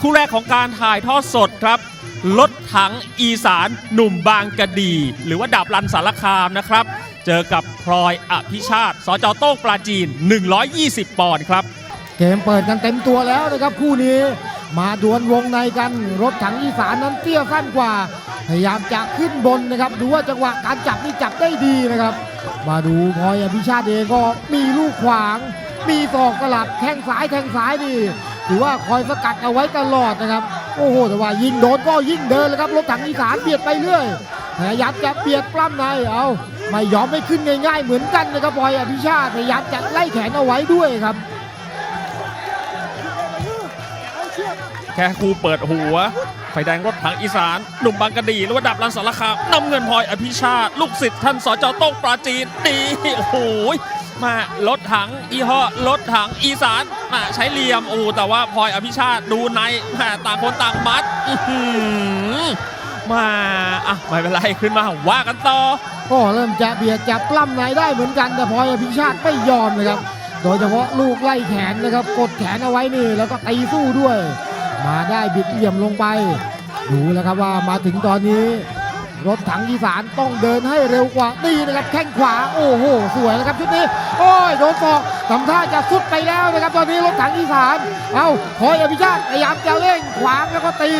คู่แรกของการถ่ายทอดสดครับรถถังอีสานหนุ่มบางกะดี หรือว่าดาบรันสารคามนะครับ เจอกับพลอยอภิชาติสจโต้งปราจีน 120 ปอนด์ครับ เกมเปิดกันเต็มตัวแล้วนะครับคู่นี้มาดวลวงในกันรถถังอีสานนั้นเตี้ยสั้นกว่า พยายามจะขึ้นบนนะครับ ดูว่าจังหวะการจับนี่จับได้ดีนะครับ มาดูพลอยอภิชาติเองก็มีลูกขวาง มีศอกสลับแข้งซ้ายแข้งซ้ายนี่ ถือว่าคอยสกัดเอาไว้ตลอดนะครับ โอ้โหแต่ว่ายิงโดนก็ยิ่งเดินเลยครับรถถังอีสานเบียดไปเรื่อยพยายามจะเบียดปล้ำในเอาไม่ยอมไม่ขึ้นง่ายๆเหมือนกันนะครับพลอยอภิชาติพยายามจะไล่แขนเอาไว้ด้วยครับ แค่ครูเปิดหัว ไฟแดงรถถังอีสาน หนุ่มบางกะดีหรือว่าดับรันสารคามนำเงินพลอยอภิชาติ ลูกศิษย์ท่านสจโต้งปราจีนดีโอ้โห มารถถังอีห้อรถถังอีสานมาใช้เหลี่ยมโอ้แต่ว่าพลอยอภิชาติดูในม่ต่างคนต่างมัดมาอะไม่เป็นไรขึ้นมาว่ากันต่อก็เริ่มจะเบียดจับปล้ำในได้เหมือนกันแต่พลอยอภิชาติไม่ยอมนะครับ โดยเฉพาะลูกไล่แขนนะครับ กดแขนเอาไว้นี่แล้วก็ตีสู้ด้วย มาได้บิดเหลี่ยมลงไป ดูแล้วครับว่ามาถึงตอนนี้ รถถังอีสานต้องเดินให้เร็วกว่านี่นะครับแข้งขวาโอ้โหสวยนะครับชุดนี้ โอ้ยโดนศอกทำท่าจะสุดไปแล้วนะครับตอนนี้รถถังอีสานเอาพลอยอภิชาติพยายามจะเร่งขวางแล้วก็ตี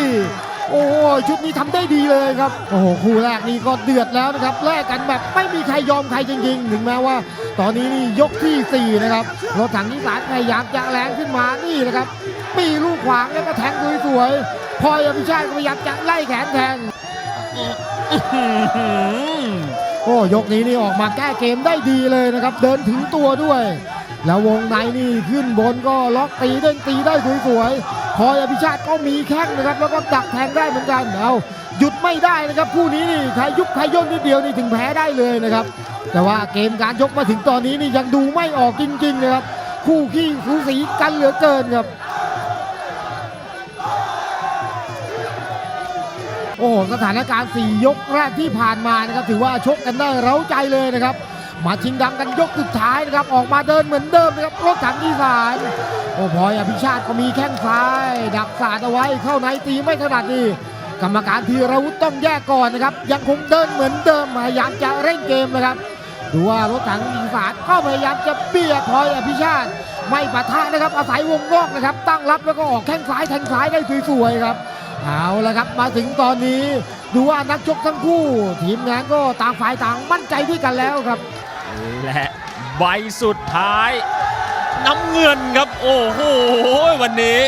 โอ้โหชุดนี้ทำได้ดีเลยครับโอ้โหคู่แรกนี่ก็เดือดแล้วนะครับแลกกันแบบไม่มีใครยอมใครจริงๆ ถึงแม้ว่า ตอนนี้นี่ยกที่ 4 นะครับรถถังนิสสันพยายามจะแรงขึ้นมานี่นะครับมีลูกขวางแล้วก็แทงสวยๆพลอยอภิชาติพยายามจะไล่แขนแทง โอ้ยกนี้นี่ออกมาแก้เกมได้ดีเลยนะครับ เดินถึงตัวด้วย แล้ววงในนี่ขึ้นบนก็ล็อกตีเด้งตีได้สวยๆพอยอภิชาติก็มีแข้งนะครับ แล้วก็ดักแทงได้เหมือนกันเอาหยุดไม่ได้นะครับคู่นี้นี่ใครยุบใครย่นนิดเดียวนี่ถึงแพ้ได้เลยนะครับ แต่ว่าเกมการยกมาถึงตอนนี้นี่ยังดูไม่ออกจริงๆนะครับคู่ขี้สูสีกันเหลือเกินครับ โอ้สถานการณ์4ยกแรกที่ผ่านมานะครับถือว่าชกกันได้เร้าใจเลยนะครับ มาชิงดังกันยกสุดท้ายนะครับ ออกมาเดินเหมือนเดิมนะครับรถถังอีสานโอ้พลอยอภิชาติก็มีแข้งซ้าย ดักสาดเอาไว้เข้าในตีไม่ถนัดนี่กรรมการธีรวุฒต้องแยกก่อนนะครับ ยังคงเดินเหมือนเดิมพยายามจะเร่งเกมนะครับดูว่ารถถังอีสานก็พยายามจะเบียดพลอยอภิชาติไม่ปะทะนะครับอาศัยวงนอกนะครับ ตั้งรับแล้วก็ออกแข้งซ้ายแทงซ้ายได้สวยๆครับ เอาละครับมาถึงตอนนี้ดูว่านักชกทั้งคู่ ทีมงานก็ต่างฝ่ายต่างมั่นใจด้วยกันแล้วครับ และใบสุดท้าย น้ำเงินครับ โอ้โหวันนี้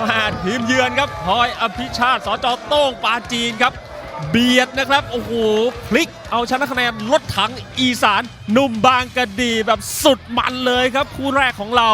มาทีมเยือนครับพลอยอภิชาติสจโต้งปาจีนครับ เบียดนะครับ โอ้โหพลิกเอาชนะคะแนนรถถังอีสานหนุ่มบางกะดีแบบสุดมันเลยครับ คู่แรกของเรา